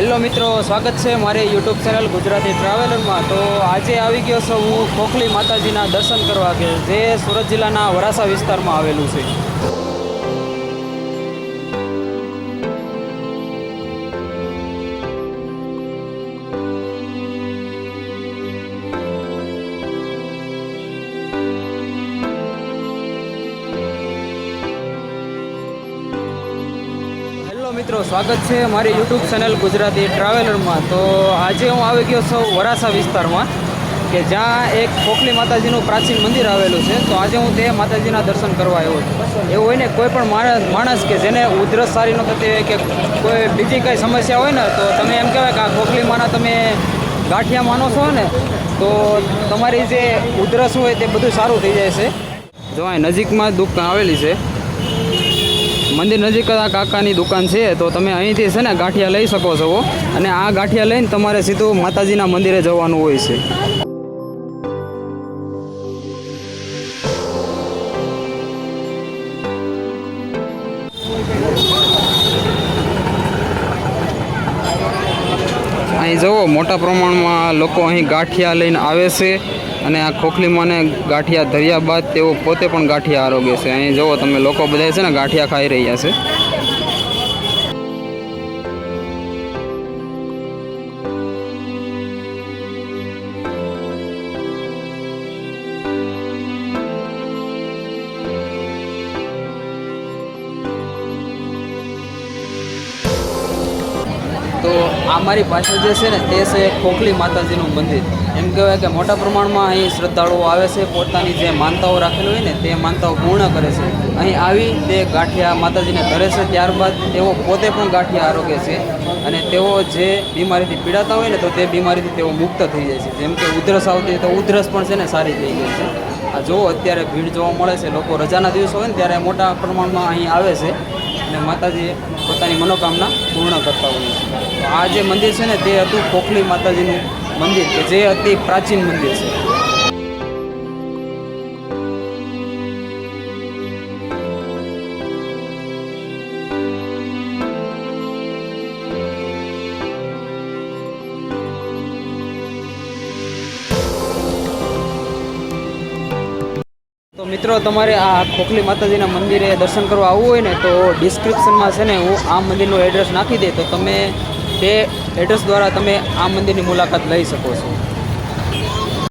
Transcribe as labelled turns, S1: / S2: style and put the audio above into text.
S1: Hello મિત્રો, સ્વાગત છે મારી યુટ્યુબ ચેનલ ગુજરાતી ટ્રાવેલરમાં તો આજે આવી ગયો છું હું ખોખલી માતાજીના દર્શન કરવા કે જે સુરત જિલ્લાના વરાસા વિસ્તારમાં આવેલું છે. હેલો મિત્રો, સ્વાગત છે મારી યુટ્યુબ ચેનલ ગુજરાતી ટ્રાવેલરમાં તો આજે હું આવી ગયો છું વરાસા વિસ્તારમાં, કે જ્યાં એક ખોખલી માતાજીનું પ્રાચીન મંદિર આવેલું છે. તો આજે હું તે માતાજીના દર્શન કરવા આવ્યો છું. એવું હોય ને, કોઈ પણ માણસ માણસ કે જેને ઉધરસ સારી ન થતી હોય કે કોઈ બીજી કંઈ સમસ્યા હોય ને, તો તમે એમ કહેવાય કે આ ખોખલી માના તમે ગાંઠિયા માનો છો ને, તો તમારી જે ઉધરસ હોય તે બધું સારું થઈ જાય છે. જો અહીં નજીકમાં દુકાન આવેલી છે મંદિર નજીક આ કાકાની દુકાન છે, તો તમે અહીંથી છે ને ગાંઠિયા લઈ શકો છો. અને આ ગાંઠિયા લઈને તમારે સીધું માતાજીના મંદિરે જવાનું હોય છે. અહીં જુઓ, મોટા પ્રમાણમાં લોકો અહીં ગાંઠિયા લઈને આવે છે. અને આ ખોખલીમાંને ગાંઠિયા ધર્યા બાદ તેઓ પોતે પણ ગાંઠિયા આરોગે છે. અહીં જુઓ તમે, લોકો બધા છે ને ગાંઠિયા ખાઈ રહ્યા છે. તો આ મારી પાછળ જે છે ને, તે છે ખોખલી માતાજીનું મંદિર. એમ કહેવાય કે મોટા પ્રમાણમાં અહીં શ્રદ્ધાળુઓ આવે છે, પોતાની જે માનતાઓ રાખેલી હોય ને, તે માનતાઓ પૂર્ણ કરે છે. અહીં આવી તે ગાંઠિયા માતાજીને ધરે છે, ત્યારબાદ તેઓ પોતે પણ ગાંઠિયા આરોગે છે અને તેઓ જે બીમારીથી પીડાતા હોય ને, તો તે બીમારીથી તેઓ મુક્ત થઈ જાય છે. જેમ કે ઉધરસ આવતી હોય તો ઉધરસ પણ છે ને, સારી થઈ જાય છે. આ જુઓ અત્યારે ભીડ જોવા મળે છે, લોકો રજાના દિવસો હોય ને, ત્યારે મોટા પ્રમાણમાં અહીં આવે છે. અને માતાજી પોતાની મનોકામના પૂર્ણ કરતા હોય છે. આ જે મંદિર છે ને, તે હતું ખોખલી માતાજીનું મંદિર, કે જે અતિ પ્રાચીન મંદિર છે. મિત્રો, તમારે આ ખોખલી માતાજીના મંદિરે દર્શન કરવા આવવું હોય ને, તો ડિસ્ક્રિપ્શનમાં છે ને, હું આ મંદિરનું એડ્રેસ નાખી દે, તો તમે તે એડ્રેસ દ્વારા તમે આ મંદિરની મુલાકાત લઈ શકો છો.